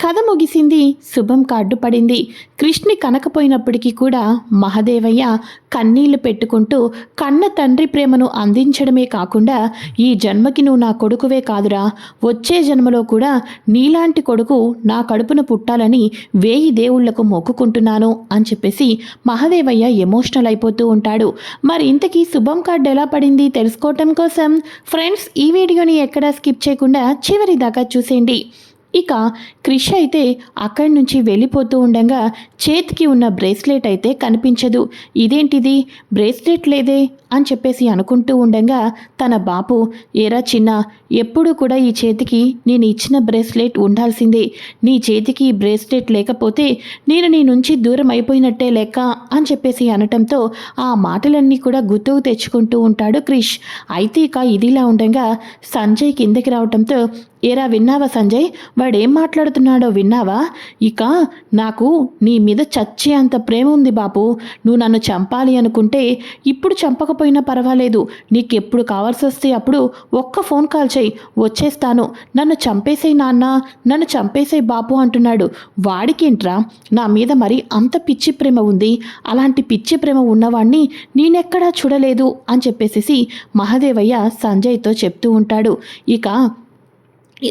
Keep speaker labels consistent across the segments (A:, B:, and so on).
A: కథ ముగిసింది శుభం కార్డు పడింది. కృష్ణి కనకపోయినప్పటికీ కూడా మహదేవయ్య కన్నీళ్ళు పెట్టుకుంటూ కన్న తండ్రి ప్రేమను అందించడమే కాకుండా ఈ జన్మకి నువ్వు నా కొడుకువే కాదురా. వచ్చే జన్మలో కూడా నీలాంటి కొడుకు నా కడుపున పుట్టాలని వేయి దేవుళ్ళకు మొక్కుకుంటున్నాను అని చెప్పేసి మహదేవయ్య ఎమోషనల్ అయిపోతూ ఉంటాడు. మరి ఇంతకీ శుభం కార్డు ఎలా పడింది తెలుసుకోవటం కోసం ఫ్రెండ్స్ ఈ వీడియోని ఎక్కడా స్కిప్ చేయకుండా చివరి దాకా చూసేయండి. ఇక క్రిష్ అయితే అక్కడి నుంచి వెళ్ళిపోతూ ఉండగా చేతికి ఉన్న బ్రేస్లెట్ అయితే కనిపించదు. ఇదేంటిది? బ్రేస్లెట్ లేదే? అని చెప్పేసి అనుకుంటూ ఉండగా తన బాపు ఏరా చిన్న ఎప్పుడు కూడా ఈ చేతికి నేను ఇచ్చిన బ్రేస్లెట్ ఉండాల్సిందే. నీ చేతికి ఈ బ్రేస్లెట్ లేకపోతే నేను నీ నుంచి దూరం అయిపోయినట్టే లెక్క అని చెప్పేసి అనటంతో ఆ మాటలన్నీ కూడా గుర్తుకు తెచ్చుకుంటూ ఉంటాడు క్రిష్. అయితే ఇక ఇదిలా ఉండగా సంజయ్ కిందకి రావటంతో ఏరా విన్నావా సంజయ్? వాడేం మాట్లాడుతున్నాడో విన్నావా? ఇక నాకు నీ మీద చచ్చే అంత ప్రేమ ఉంది బాపు. నువ్వు నన్ను చంపాలి అనుకుంటే ఇప్పుడు చంపక రాకపోయినా పర్వాలేదు. నీకెప్పుడు కావాల్సి వస్తే అప్పుడు ఒక్క ఫోన్ కాల్ చేయి వచ్చేస్తాను. నన్ను చంపేసే నాన్న. నన్ను చంపేసే బాపు అంటున్నాడు. వాడికేంట్రా? నా మీద మరి అంత పిచ్చి ప్రేమ ఉంది. అలాంటి పిచ్చి ప్రేమ ఉన్నవాణ్ణి నేనెక్కడా చూడలేదు అని చెప్పేసి మహదేవయ్య సంజయ్తో చెప్తూ ఉంటాడు. ఇక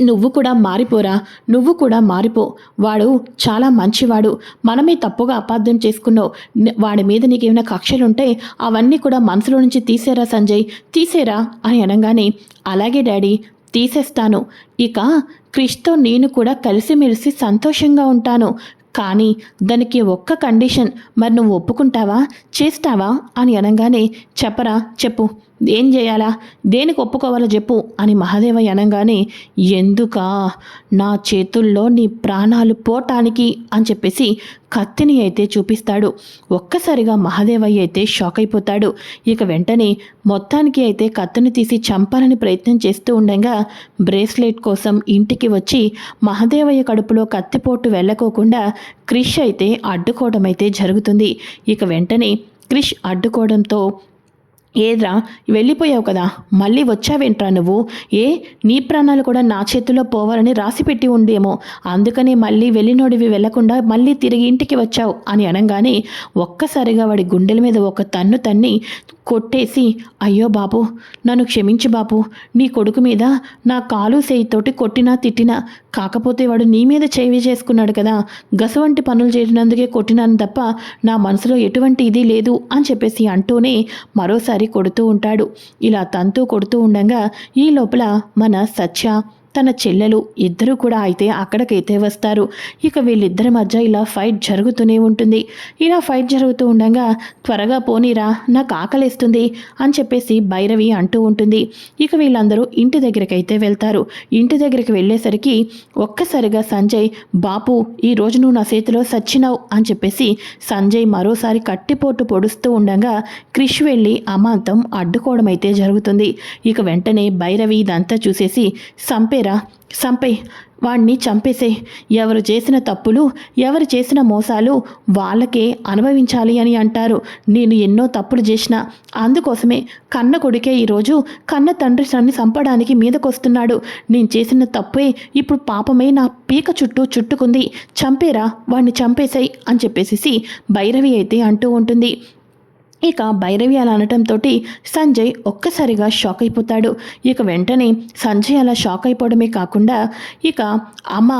A: నువ్వు కూడా మారిపోరా నువ్వు కూడా మారిపో. వాడు చాలా మంచివాడు. మనమే తప్పుగా అపార్థం చేసుకున్నావు. వాడి మీద నీకేమైనా కక్షలుంటే అవన్నీ కూడా మనసులో నుంచి తీసేరా సంజయ్. తీసేరా అని అనగానే అలాగే డాడీ తీసేస్తాను. ఇక క్రిష్తో నేను కూడా కలిసిమెలిసి సంతోషంగా ఉంటాను. కానీ దానికి ఒక్క కండిషన్ మరి నువ్వు ఒప్పుకుంటావా చేస్తావా అని అనగానే చెప్పరా చెప్పు. ఏం చేయాలా? దేనికి ఒప్పుకోవాలో చెప్పు అని మహాదేవ అనగానే ఎందుకా? నా చేతుల్లో నీ ప్రాణాలు పోటానికి అని చెప్పేసి కత్తిని అయితే చూపిస్తాడు. ఒక్కసారిగా మహాదేవయ్య అయితే షాక్ అయిపోతాడు. ఇక వెంటనే మొత్తానికి అయితే కత్తిని తీసి చంపాలని ప్రయత్నం చేస్తూ ఉండగా బ్రేస్లెట్ కోసం ఇంటికి వచ్చి మహాదేవయ్య కడుపులో కత్తిపోటు వెళ్ళకోకుండా క్రిష్ అయితే అడ్డుకోవడం అయితే జరుగుతుంది. ఇక వెంటనే క్రిష్ అడ్డుకోవడంతో ఏద్రా వెళ్ళిపోయావు కదా. మళ్ళీ వచ్చావేంట్రా నువ్వు? ఏ నీ ప్రాణాలు కూడా నా చేతిలో పోవాలని రాసిపెట్టి ఉండేమో అందుకనే మళ్ళీ వెళ్ళినోడివి వెళ్ళకుండా మళ్ళీ తిరిగి ఇంటికి వచ్చావు అని అనగానే ఒక్కసారిగా వాడి గుండెల మీద ఒక తన్ను తన్ని కొట్టేసి అయ్యో బాబు నన్ను క్షమించు బాబు. నీ కొడుకు మీద నా కాలు చేయితోటి కొట్టినా తిట్టినా కాకపోతే వాడు నీ మీద చేవి చేసుకున్నాడు కదా. గసవంటి పనులు చేసినందుకే కొట్టినాను తప్ప నా మనసులో ఎటువంటి ఇది లేదు అని చెప్పేసి అంటూనే మరోసారి కొడుతూ ఉంటాడు. ఇలా తంతూ కొడుతూ ఉండగా ఈ లోపల మన సత్య తన చెల్లెలు ఇద్దరు కూడా అయితే అక్కడికైతే వస్తారు. ఇక వీళ్ళిద్దరి మధ్య ఇలా ఫైట్ జరుగుతూనే ఉంటుంది. ఇలా ఫైట్ జరుగుతూ ఉండగా త్వరగా పోనీరా నాకు ఆకలిస్తుంది అని చెప్పేసి భైరవి అంటూ ఉంటుంది. ఇక వీళ్ళందరూ ఇంటి దగ్గరికైతే వెళ్తారు. ఇంటి దగ్గరికి వెళ్ళేసరికి ఒక్కసారిగా సంజయ్ బాపు ఈ రోజు నువ్వు నా చేతిలో సచ్చినావు అని చెప్పేసి సంజయ్ మరోసారి కట్టిపోటు పొడుస్తూ ఉండగా క్రిష్ వెళ్ళి అమాంతం అడ్డుకోవడం అయితే జరుగుతుంది. ఇక వెంటనే భైరవి ఇదంతా చూసేసి సంపేరా చంపే వాణ్ణి చంపేసే. ఎవరు చేసిన తప్పులు ఎవరు చేసిన మోసాలు వాళ్ళకే అనుభవించాలి అని అంటారు. నేను ఎన్నో తప్పులు చేసిన అందుకోసమే కన్న కొడుకే ఈరోజు కన్న తండ్రి నన్ను చంపడానికి మీదకొస్తున్నాడు. నేను చేసిన తప్పే ఇప్పుడు పాపమే నా పీక చుట్టూ చుట్టుకుంది. చంపేరా వాణ్ణి చంపేసాయి అని చెప్పేసి భైరవి అయితే అంటూ ఉంటుంది. ఇక భైరవి అలా అనటంతో సంజయ్ ఒక్కసారిగా షాక్ అయిపోతాడు. ఇక వెంటనే సంజయ్ అలా షాక్ అయిపోవడమే కాకుండా ఇక అమ్మ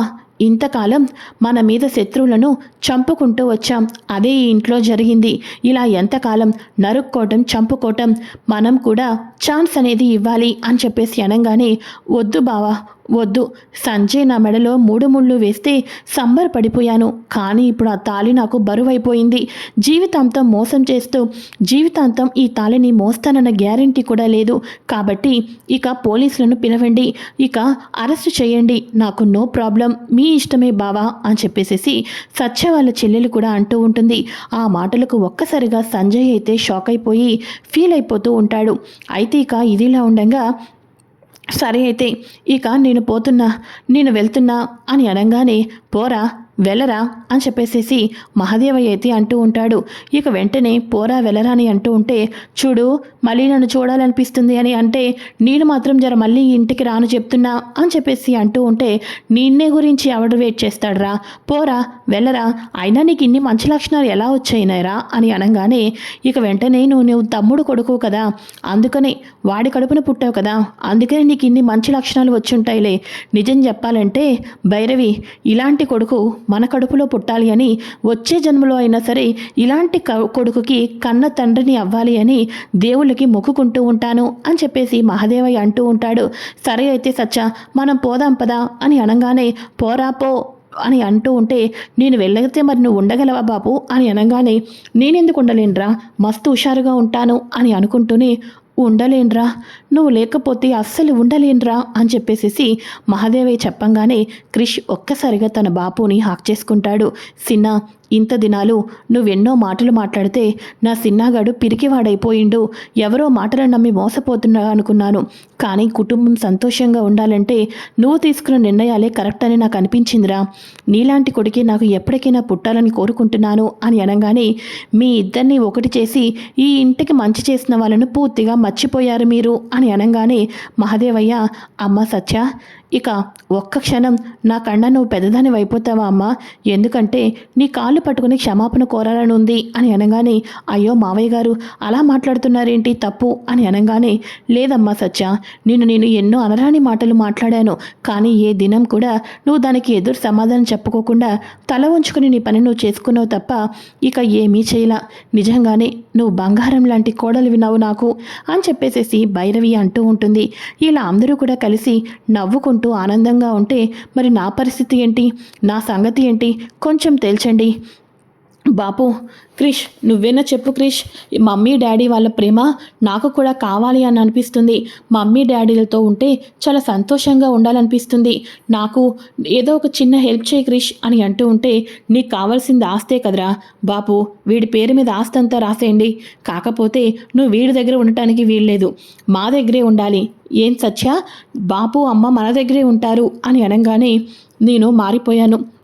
A: ఇంతకాలం మన మీద శత్రువులను చంపుకుంటూ వచ్చాం. అదే ఈ ఇంట్లో జరిగింది. ఇలా ఎంతకాలం నరుక్కోవటం చంపుకోవటం మనం కూడా ఛాన్స్ అనేది ఇవ్వాలి అని చెప్పేసి అనగానే వద్దు బావా వద్దు. సంజయ్ నా మెడలో మూడు ముళ్ళు వేస్తే సంబరపడిపోయాను కానీ ఇప్పుడు ఆ తాళి నాకు బరువైపోయింది. జీవితాంతం మోసం చేస్తూ జీవితాంతం ఈ తాళిని మోస్తానన్న గ్యారంటీ కూడా లేదు. కాబట్టి ఇక పోలీసులను పిలవండి. ఇక అరెస్ట్ చేయండి. నాకు నో ప్రాబ్లం. మీ ఇష్టమే బావా అని చెప్పేసేసి సత్య వాళ్ళ చెల్లెలు కూడా అంటూ ఉంటుంది. ఆ మాటలకు ఒక్కసారిగా సంజయ్ అయితే షాక్ అయిపోయి ఫీల్ అయిపోతూ ఉంటాడు. అయితే ఇక ఇదిలా ఉండగా సరే అయితే ఇక నేను పోతున్నా నేను వెళ్తున్నా అని అనగానే పోరా వెళ్ళరా అని చెప్పేసేసి మహాదేవయ్య అయితే అంటూ ఉంటాడు. ఇక వెంటనే పోరా వెళ్ళరా అని అంటూ ఉంటే చూడు మళ్ళీ నన్ను చూడాలనిపిస్తుంది అని అంటే నేను మాత్రం జర మళ్ళీ ఇంటికి రాను చెప్తున్నా అని చెప్పేసి అంటూ ఉంటే నిన్నే గురించి ఎవడు వెయిట్ చేస్తాడురా? పోరా వెళ్ళరా. అయినా నీకు ఇన్ని మంచి లక్షణాలు ఎలా వచ్చాయినారా అని అనగానే ఇక వెంటనే నువ్వు నువ్వు తమ్ముడు కొడుకు కదా అందుకని వాడి కడుపున పుట్టావు కదా అందుకని నీకు ఇన్ని మంచి లక్షణాలు వచ్చి ఉంటాయిలే. నిజం చెప్పాలంటే భైరవి ఇలాంటి కొడుకు మన కడుపులో పుట్టాలి అని వచ్చే జన్మలో అయినా సరే ఇలాంటి కొడుకుకి కన్న తండ్రిని అవ్వాలి అని దేవుళ్ళకి మొక్కుకుంటూ ఉంటాను అని చెప్పేసి మహాదేవయ్య అంటూ ఉంటాడు. సరే అయితే సచ్చ మనం పోదాం పదా అని అనగానే పోరా పో అని అంటూ ఉంటే నేను వెళ్ళగితే మరి నువ్వు ఉండగలవా బాబు అని అనగానే నేనెందుకు ఉండలేనురా? మస్తు హుషారుగా ఉంటాను అని అనుకుంటూనే ఉండలేనురా. నువ్వు లేకపోతే అస్సలు ఉండలేనురా అని చెప్పేసేసి మహాదేవయ్య చెప్పంగానే క్రిష్ ఒక్కసారిగా తన బాపుని హాక్ చేసుకుంటాడు. సిన్న ఇంత దినాలు నువ్వెన్నో మాటలు మాట్లాడితే నా సిన్నాగాడు పిరికివాడైపోయిండు. ఎవరో మాటలు నమ్మి మోసపోతున్నా అనుకున్నాను. కానీ కుటుంబం సంతోషంగా ఉండాలంటే నువ్వు తీసుకున్న నిర్ణయాలే కరెక్ట్ అని నాకు అనిపించిందిరా. నీలాంటి కొడుకి నాకు ఎప్పటికైనా పుట్టాలని కోరుకుంటున్నాను అని అనగానే మీ ఇద్దరిని ఒకటి చేసి ఈ ఇంటికి మంచి చేసిన వాళ్ళను పూర్తిగా మర్చిపోయారు మీరు అని అనగానే మహదేవయ్య అమ్మ సత్య ఇక ఒక్క క్షణం నా కన్నా నువ్వు పెద్దదాని అయిపోతావా అమ్మా? ఎందుకంటే నీ కాళ్ళు పట్టుకుని క్షమాపణ కోరాలని ఉంది అని అనగానే అయ్యో మావయ్య గారు అలా మాట్లాడుతున్నారేంటి తప్పు అని అనగానే లేదమ్మా సత్య నేను నేను ఎన్నో అనరాని మాటలు మాట్లాడాను కానీ ఏ దినం కూడా నువ్వు దానికి ఎదురు సమాధానం చెప్పుకోకుండా తల ఉంచుకుని నీ పని నువ్వు చేసుకున్నావు తప్ప ఇక ఏమీ చేయలా. నిజంగానే నువ్వు బంగారం లాంటి కోడలు విన్నావు నాకు అని చెప్పేసేసి భైరవి అంటూ ఉంటుంది. ఇలా అందరూ కూడా కలిసి నవ్వుకుంటూ ఆనందంగా ఉంటే మరి నా పరిస్థితి ఏంటి? నా సంగతి ఏంటి? కొంచెం తేల్చండి. బాపు క్రిష్ నువ్వేనా చెప్పు క్రిష్. మమ్మీ డాడీ వాళ్ళ ప్రేమ నాకు కూడా కావాలి అని అనిపిస్తుంది. మమ్మీ డాడీలతో ఉంటే చాలా సంతోషంగా ఉండాలనిపిస్తుంది. నాకు ఏదో ఒక చిన్న హెల్ప్ చేయి క్రిష్ అని అంటూ ఉంటే నీకు కావాల్సింది ఆస్తే కదరా. బాపు వీడి పేరు మీద ఆస్తి అంతా రాసేయండి. కాకపోతే నువ్వు వీడి దగ్గర ఉండటానికి వీల్లేదు. మా దగ్గరే ఉండాలి. ఏం సత్య? బాపు అమ్మ మన దగ్గరే ఉంటారు అని అనగానే నేను మారిపోయాను.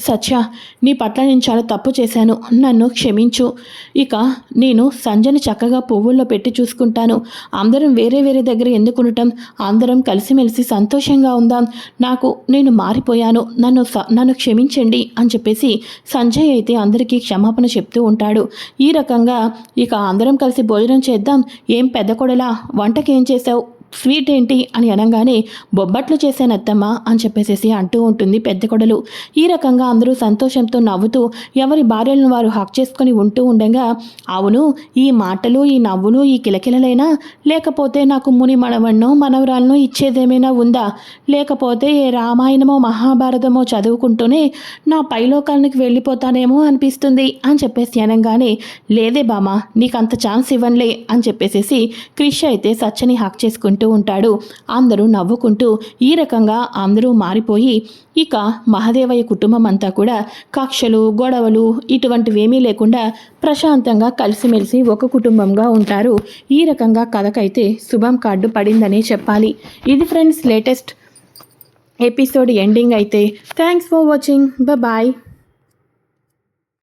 A: సత్య నీ పట్ల నేను చాలా తప్పు చేశాను. నన్ను క్షమించు. ఇక నేను సంజని చక్కగా పువ్వుల్లో పెట్టి చూసుకుంటాను. అందరం వేరే వేరే దగ్గర ఎందుకు ఉండటం అందరం కలిసిమెలిసి సంతోషంగా ఉందాం. నాకు నేను మారిపోయాను. నన్ను స- నన్ను క్షమించండి అని చెప్పేసి సంజయ్ అయితే అందరికీ క్షమాపణ చెప్తూ ఉంటాడు. ఈ రకంగా ఇక అందరం కలిసి భోజనం చేద్దాం. ఏం పెద్ద కొడలా? వంటకి ఏం చేసావు స్వీట్ ఏంటి అని అనగానే బొబ్బట్లు చేశాను అత్తమ్మ అని చెప్పేసేసి అంటూ ఉంటుంది పెద్ద కొడలు. ఈ రకంగా అందరూ సంతోషంతో నవ్వుతూ ఎవరి భార్యలను వారు హక్ చేసుకొని ఉంటూ ఉండగా అవును ఈ మాటలు ఈ నవ్వులు ఈ కిలకిలలైనా లేకపోతే నాకు ముని మనవన్నో మనవరాలను ఇచ్చేదేమైనా ఉందా? లేకపోతే ఏ రామాయణమో మహాభారతమో చదువుకుంటూనే నా పైలోకానికి వెళ్ళిపోతానేమో అనిపిస్తుంది అని చెప్పేసి అనగానే లేదే బామా నీకు అంత ఛాన్స్ ఇవ్వనులే అని చెప్పేసేసి క్రిష్ అయితే సచ్చని హక్ అంటూ ఉంటాడు. అందరూ నవ్వుకుంటూ ఈ రకంగా అందరూ మారిపోయి ఇక మహదేవయ్య కుటుంబం అంతా కూడా కక్షలు గొడవలు ఇటువంటివేమీ లేకుండా ప్రశాంతంగా కలిసిమెలిసి ఒక కుటుంబంగా ఉంటారు. ఈ రకంగా కథకైతే శుభం కార్డు పడిందనే చెప్పాలి. ఇది ఫ్రెండ్స్ లేటెస్ట్ ఎపిసోడ్ ఎండింగ్ అయితే థ్యాంక్స్ ఫర్ వాచింగ్. బాయ్.